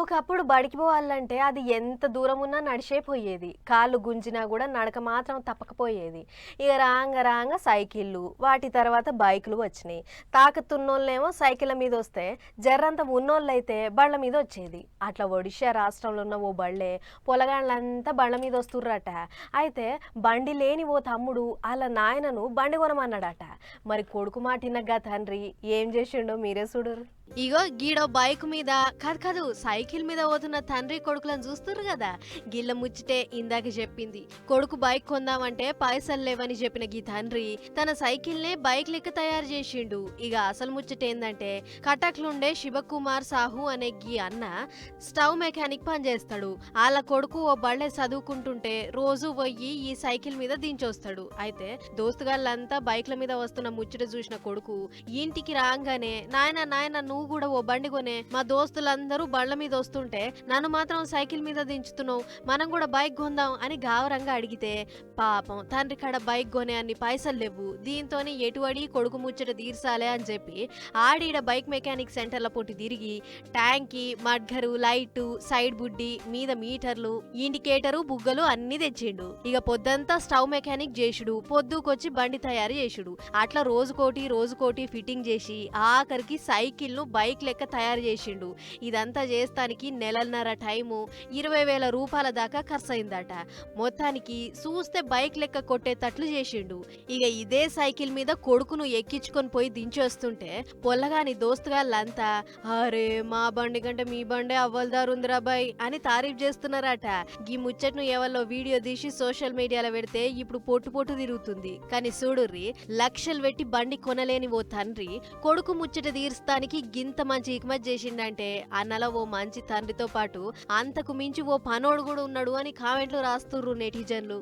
ఒకప్పుడు బడికి పోవాలంటే అది ఎంత దూరం ఉన్నా నడిచే పోయేది. కాళ్ళు గుంజినా కూడా నడక మాత్రం తప్పకపోయేది. ఇక రాంగ రాంగ సైకిళ్ళు వాటి తర్వాత బైకులు వచ్చినాయి. తాకుతున్నోళ్ళేమో సైకిళ్ళ మీద వస్తే జర్రంత ఉన్నోళ్ళైతే బళ్ళ మీద వచ్చేది. అట్లా ఒడిశా రాష్ట్రంలో ఉన్న ఓ బళ్ళే పొలగాళ్ళంతా బళ్ళ మీద వస్తుర్రట. అయితే బండి లేని ఓ తమ్ముడు వాళ్ళ నాయనను బండి కొనమన్నాడట. మరి కొడుకు మాటినగ్గా తండ్రి ఏం చేసిండో మీరే చూడరు ఇగో గీడో బైక్ మీద కాదు కాదు సైకిల్ మీద పోతున్న తండ్రి కొడుకులను చూస్తున్నారు కదా? గిల్ల ముచ్చిటే ఇందాక చెప్పింది. కొడుకు బైక్ కొందామంటే పైసలు లేవని చెప్పిన గీ తండ్రి తన సైకిల్ నే బైక్ లెక్క తయారు చేసిండు. ఇక అసలు ముచ్చట ఏందంటే కటక్లుండే శివకుమార్ సాహు అనే గీ అన్న స్టవ్ మెకానిక్ పనిచేస్తాడు వాళ్ళ కొడుకు ఓ బళ్ళే చదువుకుంటుంటే రోజు పోయి ఈ సైకిల్ మీద దించొస్తాడు. అయితే దోస్తుగాళ్ళంతా బైక్ల మీద వస్తున్న ముచ్చట చూసిన కొడుకు ఇంటికి రాగానే నాయన నాయన నువ్వు కూడా ఓ బండి కొనే మా దోస్తులందరూ బండ్ల మీద వస్తుంటే నన్ను మాత్రం సైకిల్ మీద దించుతున్నావు మనం కూడా బైక్ కొందాం అని గావరంగా అడిగితే పాపం తండ్రి కాడ బైక్ కొనే అన్ని పైసలు లేవు దీంతోనే ఎటువడి కొడుకు ముచ్చట తీర్చాలే అని చెప్పి ఆడీడ బైక్ మెకానిక్ సెంటర్ల పొట్టి తిరిగి ట్యాంకి మడ్గరు లైటు సైడ్ బుడ్డి మీద మీటర్లు ఇండికేటరు బుగ్గలు అన్ని తెచ్చిండు. ఇక పొద్దంతా స్టవ్ మెకానిక్ చేసుడు పొద్దుకొచ్చి బండి తయారు చేసుడు. అట్లా రోజుకోటి రోజుకోటి ఫిట్టింగ్ చేసి ఆఖరికి సైకిల్ను బైక్ లెక్క తయారు చేసిండు. ఇదంతా చేస్తానికి నెలన్నర టైము ఇరవై వేల రూపాయల దాకా ఖర్చయిందట. మొత్తానికి చూస్తే బైక్ లెక్క కొట్టేటట్లు చేసిండు. ఇక ఇదే సైకిల్ మీద కొడుకును ఎక్కించుకొని పోయి దించేస్తుంటే పొల్లగాని దోస్తుగాళ్ళంతా అరే మా బండి కంటే మీ బండే అవ్వలదారుందిరా బాయ్ అని తారీఫ్ చేస్తున్నారట. ఈ ముచ్చట్ను ఎవరిలో వీడియో తీసి సోషల్ మీడియాలో పెడితే ఇప్పుడు పొట్టు పొట్టు తిరుగుతుంది. కానీ చూడుర్రి లక్షలు పెట్టి బండి కొనలేని ఓ తండ్రి కొడుకు ముచ్చట తీర్స్తానికి గింత మంచి ఇకమత్ చేసిండంటే అన్నలో ఓ మంచి తండ్రితో పాటు అంతకు మించి ఓ పనోడు కూడా ఉన్నాడు అని కామెంట్లు రాస్తుర్రు నెటిజన్లు.